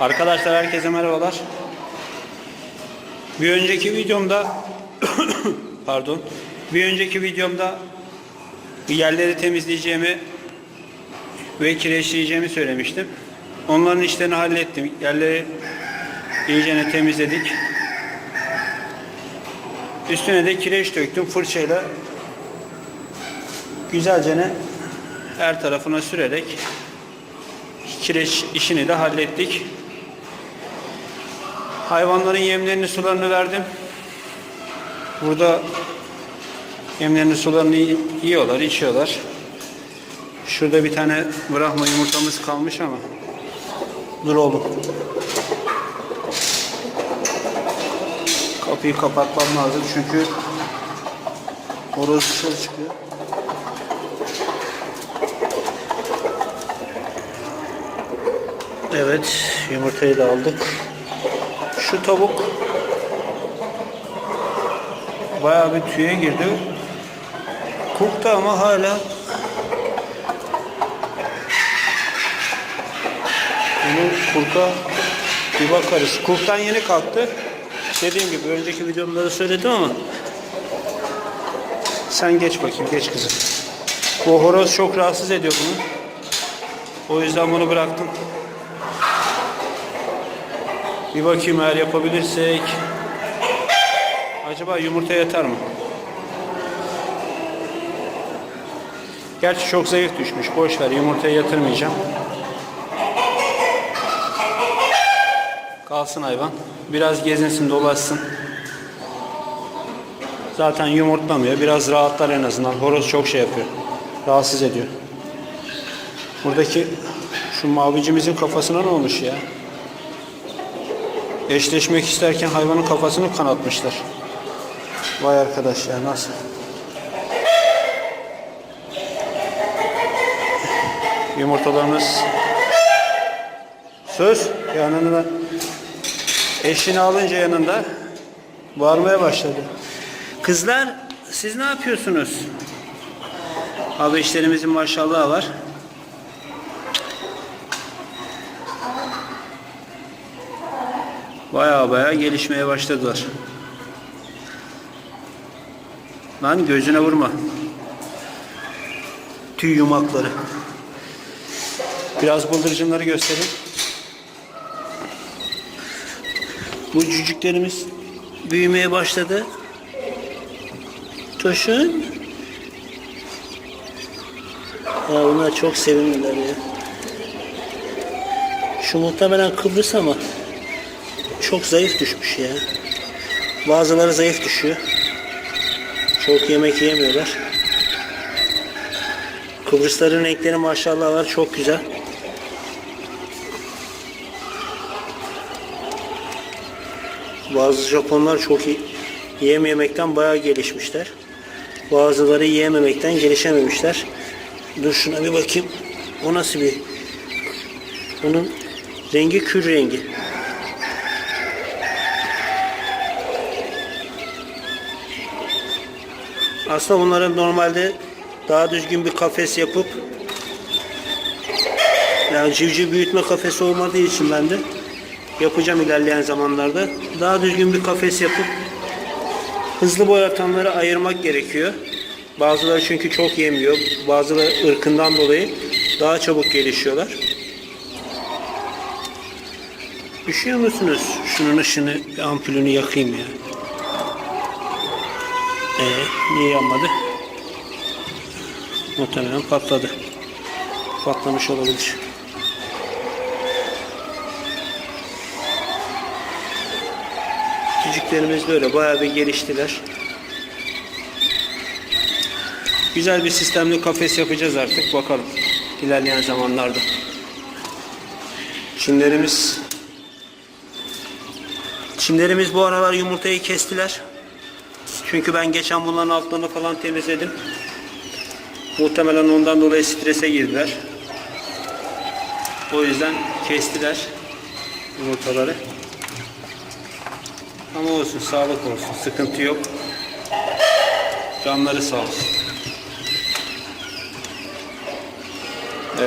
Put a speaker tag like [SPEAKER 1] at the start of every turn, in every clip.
[SPEAKER 1] Arkadaşlar herkese merhabalar. Bir önceki videomda pardon. Bir önceki videomda yerleri temizleyeceğimi ve kireçleyeceğimi söylemiştim. Onların işlerini hallettim. Yerleri iyicene temizledik. Üstüne de kireç döktüm fırçayla. Güzelce her tarafına sürerek kireç işini de hallettik. Hayvanların yemlerini sularını verdim. Burada yemlerini sularını yiyorlar, içiyorlar. Şurada bir tane Brahma yumurtamız kalmış ama. Dur oğlum. Kapıyı kapatmam lazım çünkü horoz dışarı çıkıyor. Evet, yumurtayı da aldık. Şu tavuk bayağı bir tüye girdi. Kurktu ama hala bunu kurka bir bakarız. Kurktan yeni kalktı. Dediğim gibi önceki videomda da söyledim ama sen geç bakayım, geç kızım. Bu horoz çok rahatsız ediyor bunu. O yüzden bunu bıraktım. Bir bakayım eğer yapabilirsek. Acaba yumurta yeter mi? Gerçi çok zayıf düşmüş. Boş ver yumurtaya yatırmayacağım. Kalsın hayvan. Biraz gezinsin dolaşsın. Zaten yumurtlamıyor. Biraz rahatlar en azından. Horoz çok şey yapıyor. Rahatsız ediyor. Buradaki şu mavicimizin kafasına ne olmuş ya? Eşleşmek isterken hayvanın kafasını kanatmışlar. Vay arkadaş ya nasıl? Yumurtalarımız söz yanında eşini alınca yanında bağırmaya başladı. Kızlar siz ne yapıyorsunuz? Abi işlerimizin maşallahı var. Baya baya gelişmeye başladılar. Lan gözüne vurma. Tüy yumakları. Biraz bıldırcınları göstereyim. Bu cücüklerimiz büyümeye başladı. Toşun. Ya bunlar çok sevimliler ya. Şu muhtemelen Kıbrıs ama çok zayıf düşmüş ya. Bazıları zayıf düşüyor. Çok yemek yemiyorlar. Kıbrısların renkleri maşallah var çok güzel. Bazı Japonlar çok iyi yiyememekten bayağı gelişmişler. Bazıları yiyememekten gelişememişler. Dur şuna bir bakayım. O nasıl bir? Bunun rengi kür rengi. Aslında bunların normalde daha düzgün bir kafes yapıp yani civciv büyütme kafesi olmadığı için ben de yapacağım ilerleyen zamanlarda. Daha düzgün bir kafes yapıp hızlı boyatanları ayırmak gerekiyor. Bazıları çünkü çok yemiyor. Bazıları ırkından dolayı daha çabuk gelişiyorlar. Üşüyor musunuz? Şunun ışını, ampulünü yakayım ya. Ee, niye yanmadı? Muhtemelen patladı. Patlamış olabilir. Cücüklerimiz böyle bayağı bir geliştiler. Güzel bir sistemli kafes yapacağız artık bakalım ilerleyen zamanlarda. Çimlerimiz Çimlerimiz bu aralar yumurtayı kestiler. Çünkü ben geçen bunların altlarını falan temizledim. Muhtemelen ondan dolayı strese girdiler. O yüzden kestiler yumurtaları. Ama olsun, sağlık olsun. Sıkıntı yok. Canları sağ olsun.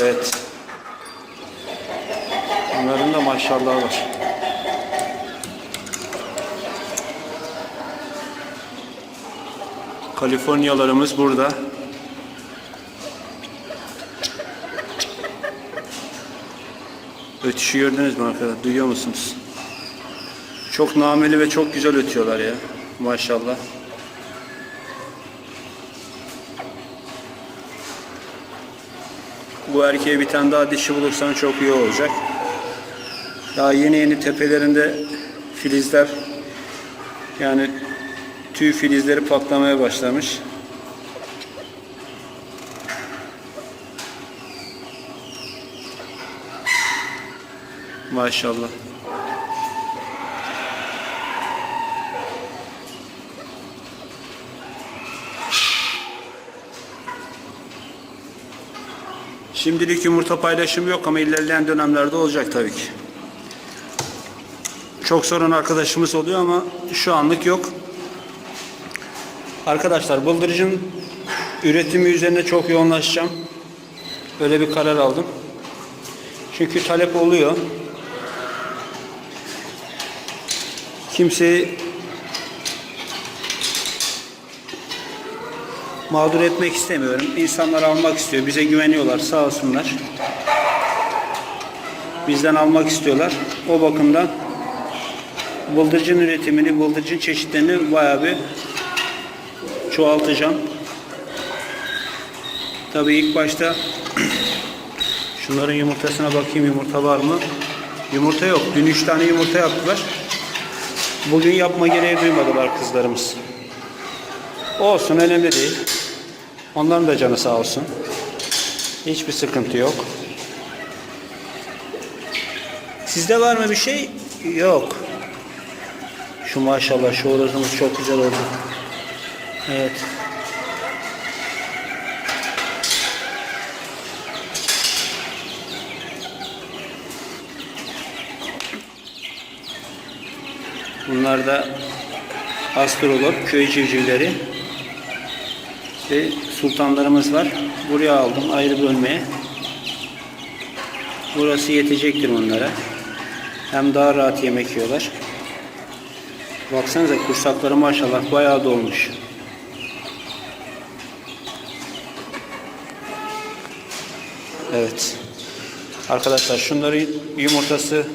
[SPEAKER 1] Evet. Bunların da maşallah var. Kaliforniyalarımız burada. Ötüşü gördünüz mü arkadaşlar? Duyuyor musunuz? Çok nameli ve çok güzel ötüyorlar ya. Maşallah. Bu erkeğe bir tane daha dişi bulursan çok iyi olacak. Daha yeni yeni tepelerinde filizler yani tüy filizleri patlamaya başlamış. Maşallah. Şimdilik yumurta paylaşımı yok ama ilerleyen dönemlerde olacak tabii ki. Çok sorun arkadaşımız oluyor ama şu anlık yok. Arkadaşlar bıldırcın üretimi üzerine çok yoğunlaşacağım. Böyle bir karar aldım. Çünkü talep oluyor. Kimseyi mağdur etmek istemiyorum. İnsanlar almak istiyor. Bize güveniyorlar. Sağ olsunlar. Bizden almak istiyorlar. O bakımdan bıldırcın üretimini, bıldırcın çeşitlerini bayağı bir çoğaltacağım. Tabii ilk başta şunların yumurtasına bakayım yumurta var mı? Yumurta yok. Dün 3 tane yumurta yaptılar. Bugün yapma gereği duymadılar kızlarımız. Olsun önemli değil. Onların da canı sağ olsun. Hiçbir sıkıntı yok. Sizde var mı bir şey? Yok. Şu maşallah şu horozumuz çok güzel oldu. Evet. Bunlar da astrolog, köy civcivleri ve sultanlarımız var. Buraya aldım ayrı bölmeye. Burası yetecektir onlara. Hem daha rahat yemek yiyorlar. Baksanıza kursakları maşallah bayağı dolmuş. Evet. Arkadaşlar şunların yumurtası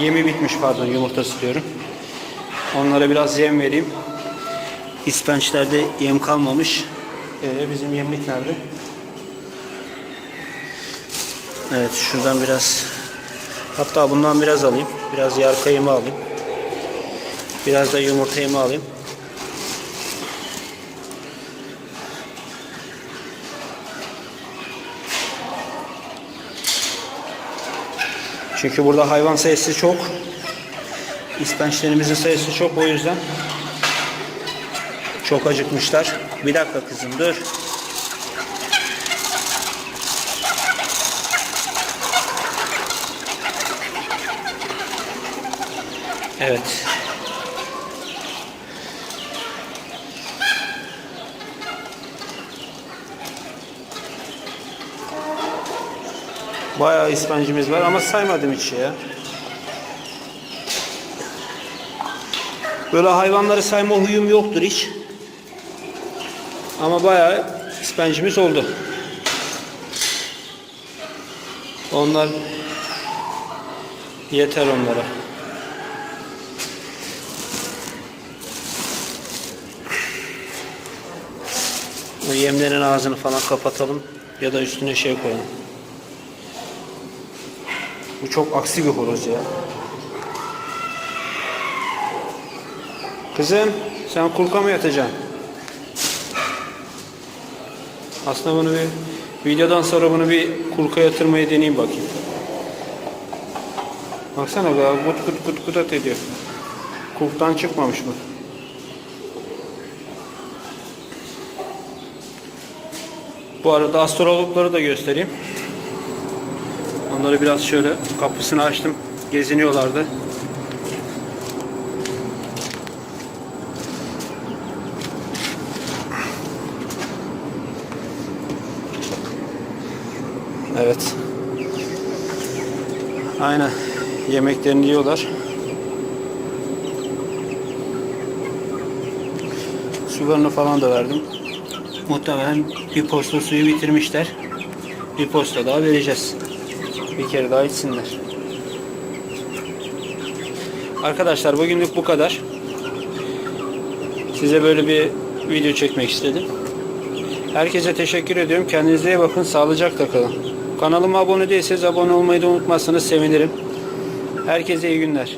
[SPEAKER 1] yemi bitmiş pardon yumurtası diyorum. Onlara biraz yem vereyim. İspençlerde yem kalmamış. Ee, bizim yemlik nerede? Evet şuradan biraz hatta bundan biraz alayım. Biraz yarka yemi alayım. Biraz da yumurta yemi alayım. Çünkü burada hayvan sayısı çok. İspençlerimizin sayısı çok o yüzden çok acıkmışlar. Bir dakika kızım dur. Evet. Bayağı ispencimiz var ama saymadım hiç ya. Böyle hayvanları sayma huyum yoktur hiç. Ama bayağı ispencimiz oldu. Onlar yeter onlara. O yemlerin ağzını falan kapatalım ya da üstüne şey koyalım. Bu çok aksi bir horoz ya. Kızım sen kulka mı yatacaksın? Aslında bunu bir videodan sonra bunu bir kulka yatırmayı deneyeyim bakayım. Baksana daha gut gut gut gut at ediyor. Kulktan çıkmamış bu. Bu arada astrologları da göstereyim. Onları biraz şöyle kapısını açtım. Geziniyorlardı. Evet. Aynen. Yemeklerini yiyorlar. Sularını falan da verdim. Muhtemelen bir posta suyu bitirmişler. Bir posta daha vereceğiz. Bir kere daha içsinler. Arkadaşlar bugünlük bu kadar. Size böyle bir video çekmek istedim. Herkese teşekkür ediyorum. Kendinize iyi bakın. Sağlıcakla kalın. Kanalıma abone değilseniz abone olmayı da unutmazsanız sevinirim. Herkese iyi günler.